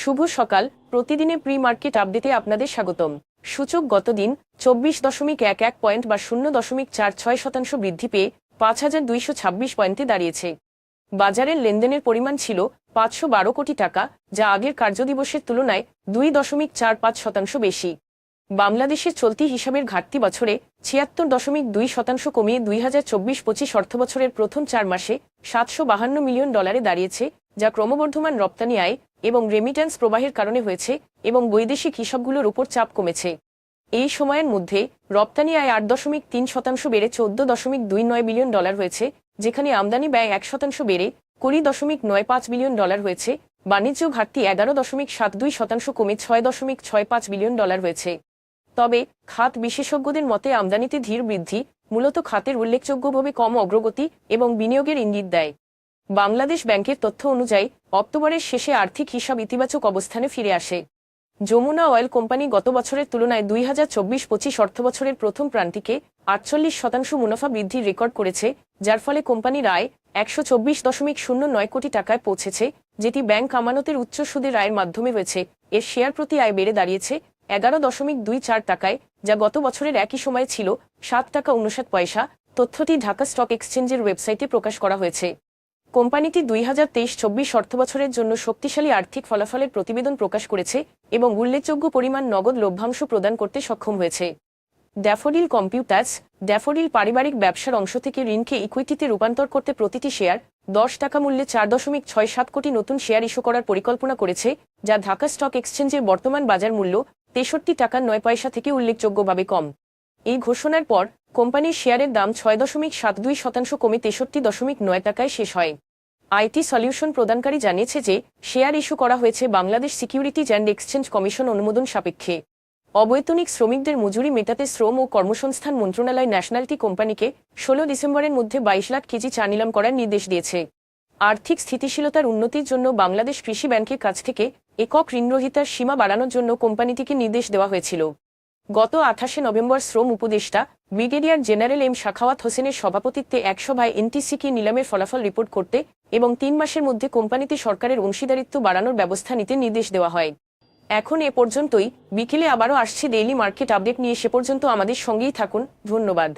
শুভ সকাল। প্রতিদিনে pre market আপডেটে আপনাদের স্বাগতম। সূচক গতদিন চব্বিশ দশমিক এক এক পয়েন্ট বা শূন্য দশমিক চার ছয় শতাংশ বৃদ্ধি পেয়ে পাঁচ হাজার দুইশো ছাব্বিশ পয়েন্টে দাঁড়িয়েছে। বাজারের লেনদেনের পরিমাণ ছিল পাঁচশো বারো কোটি টাকা, যা আগের কার্যদিবসের তুলনায় দুই দশমিক চার পাঁচ শতাংশ বেশি। বাংলাদেশের চলতি হিসাবের ঘাটতি বছরে ছিয়াত্তর দশমিক দুই শতাংশ কমিয়ে দুই হাজার চব্বিশ পঁচিশ অর্থবছরের প্রথম চার মাসে সাতশো বাহান্ন মিলিয়ন ডলারে দাঁড়িয়েছে, যা ক্রমবর্ধমান রপ্তানি আয় এবং রেমিট্যান্স প্রবাহের কারণে হয়েছে এবং বৈদেশিক হিসাবগুলোর উপর চাপ কমেছে। এই সময়ের মধ্যে রপ্তানি আয় আট দশমিক তিন শতাংশ বেড়ে চোদ্দ দশমিক দুই নয় বিলিয়ন ডলার হয়েছে, যেখানে আমদানি ব্যয় এক শতাংশ বেড়ে কুড়ি দশমিক নয় পাঁচ বিলিয়ন ডলার হয়েছে, বাণিজ্য ঘাটতি এগারো দশমিক সাত দুই শতাংশ কমে ছয় দশমিক ছয় পাঁচ বিলিয়ন ডলার হয়েছে। তবে খাত বিশেষজ্ঞদের মতে আমদানিতে ধীর বৃদ্ধি মূলত খাতের উল্লেখযোগ্যভাবে কম অগ্রগতি এবং বিনিয়োগের ইঙ্গিত দেয়। বাংলাদেশ ব্যাংকের তথ্য অনুযায়ী, অক্টোবরের শেষে আর্থিক হিসাব ইতিবাচক অবস্থানে ফিরে আসে। যমুনা অয়েল কোম্পানি গত বছরের তুলনায় দুই হাজার চব্বিশ পঁচিশ অর্থবছরের প্রথম প্রান্তিকে আটচল্লিশ শতাংশ মুনাফা বৃদ্ধির রেকর্ড করেছে, যার ফলে কোম্পানির আয় একশো চব্বিশ দশমিক শূন্য নয় কোটি টাকায় পৌঁছেছে, যেটি ব্যাংক আমানতের উচ্চ সুদের আয়ের মাধ্যমে হয়েছে। এর শেয়ার প্রতি আয় বেড়ে দাঁড়িয়েছে এগারো দশমিক দুই চার টাকায়, যা গত বছরের একই সময়ে ছিল সাত টাকা উনষাট পয়সা। তথ্যটি ঢাকা স্টক এক্সচেঞ্জের ওয়েবসাইটে প্রকাশ করা হয়েছে। কোম্পানিটি দুই হাজার তেইশ চব্বিশ অর্থবছরের জন্য শক্তিশালী আর্থিক ফলাফলের প্রতিবেদন প্রকাশ করেছে এবং উল্লেখযোগ্য পরিমাণ নগদ লভ্যাংশ প্রদান করতে সক্ষম হয়েছে। ড্যাফোডিল কম্পিউটার্স, ড্যাফোডিল পারিবারিক ব্যবসার অংশ থেকে ঋণকে ইকুইটিতে রূপান্তর করতে প্রতিটি শেয়ার দশ টাকা মূল্যে চার দশমিক ছয় সাত কোটি নতুন শেয়ার ইস্যু করার পরিকল্পনা করেছে, যা ঢাকা স্টক এক্সচেঞ্জের বর্তমান বাজার মূল্য তেষট্টি টাকা নয় পয়সা থেকে উল্লেখযোগ্যভাবে কম। এই ঘোষণার পর কোম্পানির শেয়ারের দাম ছয় দশমিক সাত দুই শতাংশ কমে তেষট্টি দশমিক নয় টাকায় শেষ হয়। আইটি সলিউশন প্রদানকারী জানিয়েছে যে, শেয়ার ইস্যু করা হয়েছে Bangladesh securities and exchange commission অনুমোদন সাপেক্ষে। অবৈতনিক শ্রমিকদের মজুরি মেটাতে শ্রম ও কর্মসংস্থান মন্ত্রণালয় ন্যাশনালিটি কোম্পানিকে ষোলো ডিসেম্বরের মধ্যে বাইশ লাখ কেজি চা নিলাম করার নির্দেশ দিয়েছে। আর্থিক স্থিতিশীলতার উন্নতির জন্য বাংলাদেশ কৃষি ব্যাংকের কাছ থেকে একক ঋণগ্রহিতার সীমা বাড়ানোর জন্য কোম্পানিটিকে নির্দেশ দেওয়া হয়েছিল। গত আঠাশে নভেম্বর শ্রম উপদেষ্টা ব্রিগেডিয়ার জেনারেল এম শাখাওয়াত হোসেনের সভাপতিত্বে এক সভায় এনটিসিকে নিলামের ফলাফল রিপোর্ট করতে এবং তিন মাসের মধ্যে কোম্পানিতে সরকারের অংশীদারিত্ব বাড়ানোর ব্যবস্থা নিতে নির্দেশ দেওয়া হয়। এখন এ পর্যন্তই। বিকেলে আবারও আসছে ডেইলি মার্কেট আপডেট নিয়ে। সে পর্যন্ত আমাদের সঙ্গেই থাকুন। ধন্যবাদ।